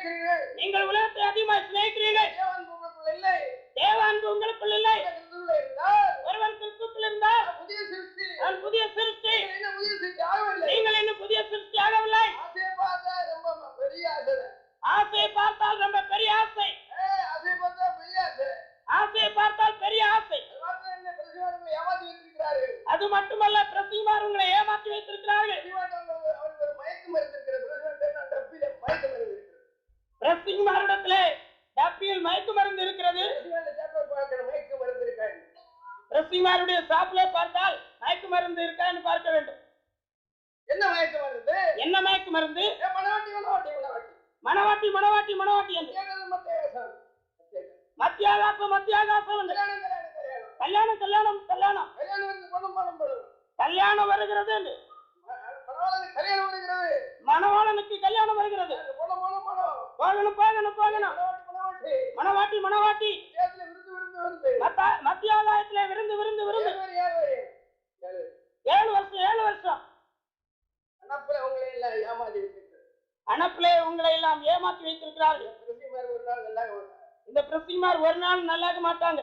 சிநேகிக்கிறீர்கள் நீங்கள் உலகத்தை அதிகமாக சிநேகிக்கிறீர்கள் தேவன் உங்களுக்குள் இல்லை. தேவ அன்பு உங்களுக்குள் இல்லை. ஒருவன் கிறிஸ்துக்குள் இருந்தால் நான் புதிய சிருஷ்டி. அவன் புதிய சிருஷ்டி. இன்னும் புதிய சிருஷ்டி ஆகவில்லை. நீங்கள் இன்னும் புதிய சிருஷ்டி ஆகவில்லை. ஆசையை பார்த்தா ரொம்ப பெரிய ஆசை. ஆசையை பார்த்தால் ரொம்ப பெரிய ஆசை. ஆசையை பார்த்தா பெரிய ஆசை. ஆசையை பார்த்தால் பெரிய ஆசை. அது மட்டுமல்ல பிரசிமார் பிரசிமாரிடத்திலே டப்பியில் மயக்கு மருந்து இருக்கிறது. மயக்க மருந்து இருக்காங்க பிரசிமாருடைய சாப்பிலே பார்த்தால் மயக்கு மருந்து இருக்கா என்று பார்க்க வேண்டும். என்ன மயக்க மருந்து? என்ன மயக்கு மருந்து? ஏ, மணவாட்டி மணவாட்டி மணவாட்டி மணவாட்டி மணவாட்டி என்று. கேட்கறது மத்திய ஆகாசம். மத்தியாகாசம் மத்தியாகாசம் என்று. கல்யாணம் கல்யாணம் கல்யாணம். கல்யாணம் வருகிறது என்று. கல்யாணம் வருகிறது. மத்த- மத்திய ஆதாயத்திலே விருந்து விருந்து. விருந்து ஏழு வரி, ஏழு வரி. ஏழு. ஏழு வருஷம் ஏழு வருஷம். அனப்புல உங்களை எல்லாம் ஏமாத்தி வச்சிருக்கிறது அனப்பிலே உங்களை எல்லாம் ஏமாற்றி வைத்திருக்கிறார்கள். இந்த பிரசிமார் ஒரு நாள் நல்லாக மாட்டாங்க.